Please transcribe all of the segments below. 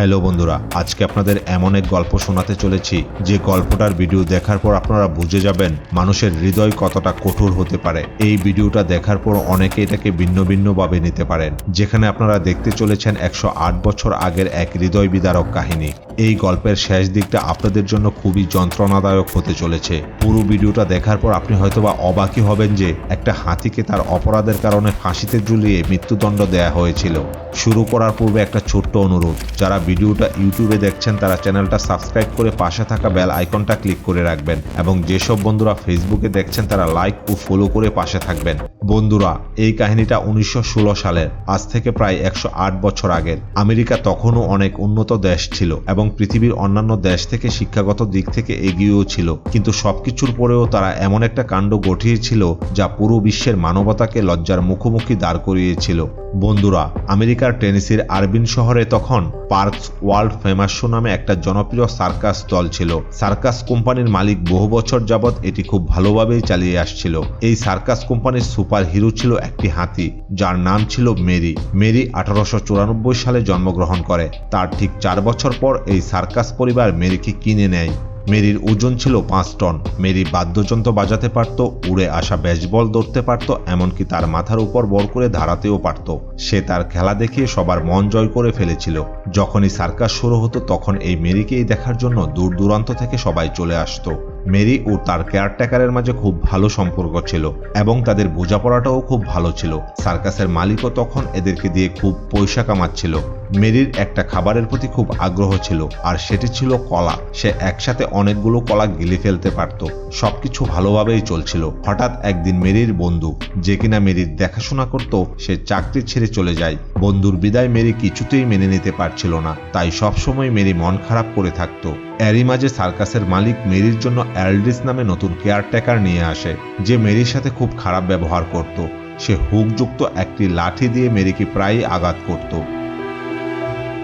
Hello বন্ধুরা, আজকে আপনাদের এমন এক গল্প শোনাতে চলেছি। যে গল্পটার ভিডিও দেখার পর আপনারা বুঝে যাবেন মানুষের হৃদয় কতটা কঠোর হতে পারে। এই ভিডিওটা দেখার পর অনেকে এটাকে ভিন্ন ভিন্নভাবে নিতে পারেন, যেখানে আপনারা দেখতে চলেছেন একশো আট বছর আগের এক হৃদয় বিদারক কাহিনী। এই গল্পের শেষ দিকটা আপনাদের জন্য খুবই যন্ত্রণাদায়ক হতে চলেছে। পুরো ভিডিওটা দেখার পর আপনি হয়তোবা অবাকই হবেন যে একটা হাতিকে তার অপরাধের কারণে ফাঁসিতে ঝুলিয়ে মৃত্যুদণ্ড দেয়া হয়েছিল। শুরু করার পূর্বে একটা ছোট্ট অনুরোধ। যারা ভিডিওটা ইউটিউবে দেখছেন, তারা চ্যানেলটা সাবস্ক্রাইব করে পাশে থাকা বেল আইকনটা ক্লিক করে রাখবেন এবং যেসব বন্ধুরা ফেসবুকে দেখছেন, তারা লাইক ও ফলো করে পাশে থাকবেন। বন্ধুরা, এই কাহিনীটা উনিশশো ষোলো সালের, আজ থেকে প্রায় একশো আট বছর আগের। আমেরিকা তখনও অনেক উন্নত দেশ ছিল এবং পৃথিবীর অন্যান্য দেশ থেকে শিক্ষাগত দিক থেকে এগিয়েও ছিল। কিন্তু সবকিছুর পরেও তারা এমন একটা কাণ্ড গঠিয়েছিল যা পুরো বিশ্বের মানবতাকে লজ্জার মুখোমুখি দাঁড় করিয়েছিল। বন্ধুরা, আমেরিকার টেনিসির আরবিন শহরে তখন পার্কস ওয়ার্ল্ড ফেমাস শো নামে একটা জনপ্রিয় সার্কাস দল ছিল। সার্কাস কোম্পানির মালিক বহু বছর যাবৎ এটি খুব ভালোভাবেই চালিয়ে আসছিল। এই সার্কাস কোম্পানির সুপার হিরো ছিল একটি হাতি, যার নাম ছিল মেরি। মেরি আঠারোশো চুরানব্বই সালে জন্মগ্রহণ করে। তার ঠিক চার বছর পর এই সার্কাস পরিবার মেরিকে কিনে নেয়। মেরির ওজন ছিল পাঁচ টন। মেরি বাদ্যযন্ত্র বাজাতে পারত, উড়ে আসা বেসবল ধরতে পারত, এমনকি তার মাথার উপর বর করে দাঁড়াতেও পারত। সে তার খেলা দেখিয়ে সবার মন জয় করে ফেলেছিল। যখনই সার্কাস শুরু হতো, তখন এই মেরিকেই দেখার জন্য দূর দূরান্ত থেকে সবাই চলে আসতো। মেরি ও তার কেয়ারটেকারের মাঝে খুব ভালো সম্পর্ক ছিল এবং তাদের বোঝাপড়াটাও খুব ভালো ছিল। সার্কাসের মালিকও তখন এদেরকে দিয়ে খুব পয়সা কামাচ্ছিল। মেরির একটা খাবারের প্রতি খুব আগ্রহ ছিল, আর সেটি ছিল কলা। সে একসাথে অনেকগুলো কলা গিলে ফেলতে পারত। সবকিছু ভালোভাবেই চলছিল। হঠাৎ একদিন মেরির বন্ধু, যে কিনা মেরির দেখাশোনা করত, সে চাকরি ছেড়ে চলে যায়। বন্ধুর বিদায় মেরি কিছুতেই মেনে নিতে পারছিল না, তাই সবসময় মেরি মন খারাপ করে থাকতো। এরই মাঝে সার্কাসের মালিক মেরির জন্য অ্যালডিস নামে নতুন কেয়ারটেকার নিয়ে আসে, যে মেরির সাথে খুব খারাপ ব্যবহার করত। সে হুকযুক্ত একটি লাঠি দিয়ে মেরিকে প্রায়ই আঘাত করত।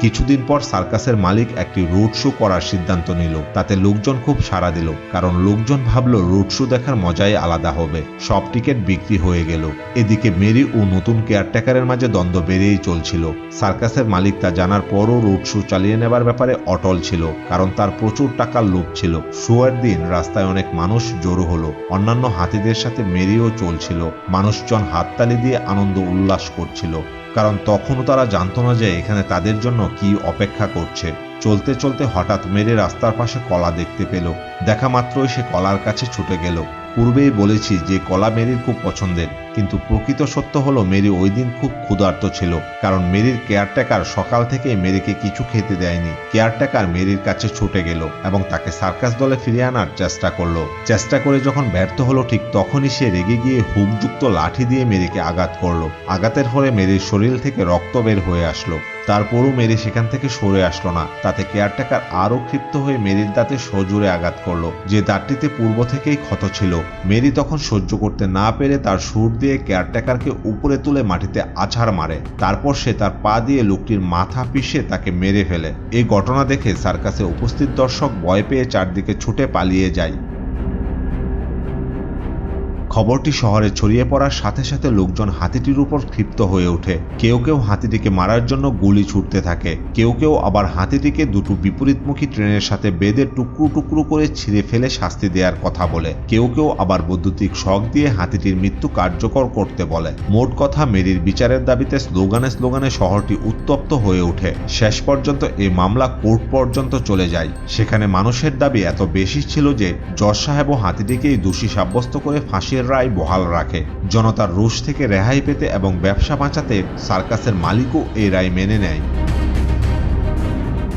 কিছুদিন পর সার্কাসের মালিক একটি রোড শো করার সিদ্ধান্ত নিল। তাতে লোকজন খুব সাড়া দিল, কারণ লোকজন ভাবলো রোড শো দেখার মজাই আলাদা হবে। সব টিকিট বিক্রি হয়ে গেল। এদিকে মেরি ও নতুন কেয়ারটেকারের মাঝে দ্বন্দ্ব বেড়েই চলছিল। সার্কাসের মালিক তা জানার পরও রোড শো চালিয়ে নেবার ব্যাপারে অটল ছিল, কারণ তার প্রচুর টাকার লোভ ছিল। শোয়ের দিন রাস্তায় অনেক মানুষ জড়ো হলো। অন্যান্য হাতিদের সাথে মেরিও চলছিল। মানুষজন হাততালি দিয়ে আনন্দ উল্লাস করছিল। কারণ তখনও তারা জানতো না যে এখানে তাদের জন্য কি অপেক্ষা করছে। চলতে চলতে হঠাৎ মেরে রাস্তার পাশে কলা দেখতে পেল। দেখা মাত্রই সে কলার কাছে ছুটে গেল। পূর্বেই বলেছি যে কলা মেরির খুব পছন্দের, কিন্তু প্রকৃত সত্য হলো মেরি ওই দিন খুব ক্ষুধার্ত ছিল, কারণ মেরির কেয়ারটেকার সকাল থেকে মেরিকে কিছু খেতে দেয়নি। কেয়ারটেকার মেরির কাছে ছুটে গেল এবং তাকে সার্কাস দলে ফিরিয়ে আনার চেষ্টা করল। চেষ্টা করে যখন ব্যর্থ হলো ঠিক তখনই সে রেগে গিয়ে হুকযুক্ত লাঠি দিয়ে মেরিকে আঘাত করল। আঘাতের ফলে মেরির শরীর থেকে রক্ত বের হয়ে আসলো। তারপরও মেরি সেখান থেকে সরে আসলো না। তাতে কেয়ারটেকার আরও ক্ষিপ্ত হয়ে মেরির দাঁতে সজোরে আঘাত করল, যে দাঁতটিতে পূর্ব থেকেই ক্ষত ছিল। মেরি তখন সহ্য করতে না পেরে তার সুর দিয়ে কেয়ারটেকারকে উপরে তুলে মাটিতে আছাড় মারে। তারপর সে তার পা দিয়ে লোকটির মাথা পিষে তাকে মেরে ফেলে। এই ঘটনা দেখে সার্কাসে উপস্থিত দর্শক ভয় পেয়ে চারদিকে ছুটে পালিয়ে যায়। খবরটি শহরে ছড়িয়ে পড়ার সাথে সাথে লোকজন হাতিটির উপর ক্ষিপ্ত হয়ে ওঠে। কেউ কেউ হাতিটিকে মারার জন্য গুলি ছুটতে থাকে। কেউ কেউ আবার হাতিটিকে দুটো বিপরীতমুখী ট্রেনের সাথে বেঁধে টুকরো টুকরো করে ছিঁড়ে ফেলে শাস্তি দেওয়ার কথা বলে। কেউ কেউ আবার বৈদ্যুতিক শক দিয়ে হাতিটির মৃত্যু কার্যকর করতে বলে। মোট কথা, মেরির বিচারের দাবিতে স্লোগানে স্লোগানে শহরটি উত্তপ্ত হয়ে ওঠে। শেষ পর্যন্ত এই মামলা কোর্ট পর্যন্ত চলে যায়। সেখানে মানুষের দাবি এত বেশি ছিল যে, জজ সাহেব ও হাতিটিকেই দোষী সাব্যস্ত করে ফাঁসির রায় বহাল রাখে। জনতার রোষ থেকে রেহাই পেতে এবং ব্যবসা বাঁচাতে সার্কাসের মালিকও এই রায় মেনে নেয়।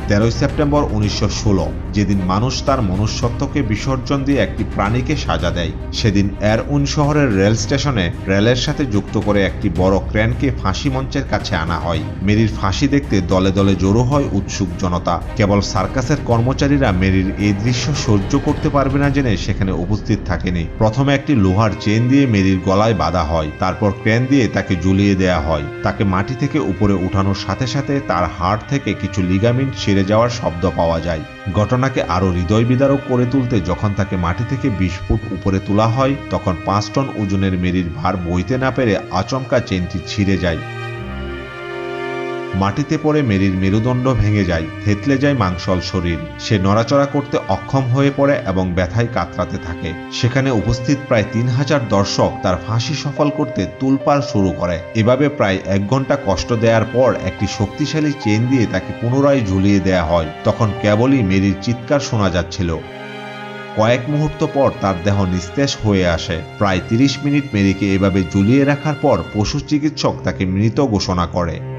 তেরোই সেপ্টেম্বর উনিশশো ষোলো, যেদিন মানুষ তার মনুষ্যত্বকে বিসর্জন দিয়ে একটি প্রাণীকে সাজা দেয়। সেদিন এরউন শহরের রেল স্টেশনে রেলের সাথে যুক্ত করে একটি বড় ক্রেনকে ফাঁসি মঞ্চের কাছে আনা হয়। মেরির ফাঁসি দেখতে দলে দলে জড়ো হয় উৎসুক জনতা। কেবল সার্কাসের কর্মচারীরা মেরির এই দৃশ্য সহ্য করতে পারবে না জেনে সেখানে উপস্থিত থাকেনি। প্রথমে একটি লোহার চেন দিয়ে মেরির গলায় বাঁধা হয়, তারপর ক্রেন দিয়ে তাকে ঝুলিয়ে দেয়া হয়। তাকে মাটি থেকে উপরে উঠানোর সাথে সাথে তার হাড় থেকে কিছু লিগামিন্ট ছিঁড়ে যাওয়ার শব্দ পাওয়া যায়। ঘটনাকে আরও হৃদয় বিদারক করে তুলতে যখন তাকে মাটি থেকে বিশ ফুট উপরে তোলা হয়, তখন পাঁচ টন ওজনের মেরির ভার বইতে না পেরে আচমকা চেনটি ছিঁড়ে যায়। মাটিতে পড়ে মেরির মেরুদণ্ড ভেঙে যায়, থেতলে যায় মাংসল শরীর। সে নড়াচড়া করতে অক্ষম হয়ে পড়ে এবং ব্যথায় কাতরাতে থাকে। সেখানে উপস্থিত প্রায় তিন হাজার দর্শক তার ফাঁসি সফল করতে তুলপাল শুরু করে। এভাবে প্রায় এক ঘণ্টা কষ্ট দেওয়ার পর একটি শক্তিশালী চেন দিয়ে তাকে পুনরায় ঝুলিয়ে দেয়া হয়। তখন কেবলই মেরির চিৎকার শোনা যাচ্ছিল। কয়েক মুহূর্ত পর তার দেহ নিস্তেজ হয়ে আসে। প্রায় তিরিশ মিনিট মেরিকে এভাবে ঝুলিয়ে রাখার পর পশু চিকিৎসক তাকে মৃত ঘোষণা করে।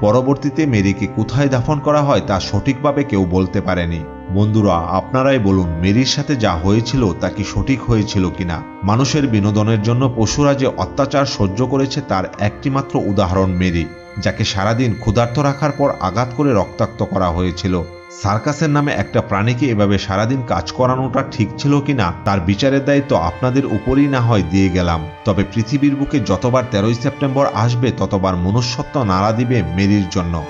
পরবর্তীতে মেরিকে কোথায় দাফন করা হয় তা সঠিকভাবে কেউ বলতে পারেনি। বন্ধুরা, আপনারাই বলুন, মেরির সাথে যা হয়েছিল তা কি সঠিক হয়েছিল কিনা? মানুষের বিনোদনের জন্য পশুরা যে অত্যাচার সহ্য করেছে তার একটিমাত্র উদাহরণ মেরি, যাকে সারাদিন ক্ষুধার্ত রাখার পর আঘাত করে রক্তাক্ত করা হয়েছিল। সার্কাসের নামে একটা প্রাণীকে এভাবে সারাদিন কাজ করানোটা ঠিক ছিল কিনা, তার বিচারের দায়িত্ব আপনাদের উপরই না হয় দিয়ে গেলাম। তবে পৃথিবীর বুকে যতবার তেরোই সেপ্টেম্বর আসবে, ততবার মনুষ্যত্ব নাড়া দিবে মেরির জন্য।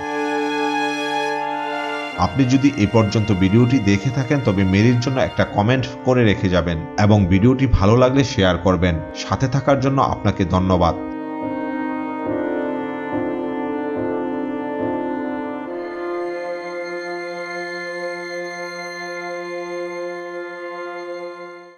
আপনি যদি এ পর্যন্ত ভিডিওটি দেখে থাকেন, তবে মেরির জন্য একটা কমেন্ট করে রেখে যাবেন এবং ভিডিওটি ভালো লাগলে শেয়ার করবেন। সাথে থাকার জন্য আপনাকে ধন্যবাদ।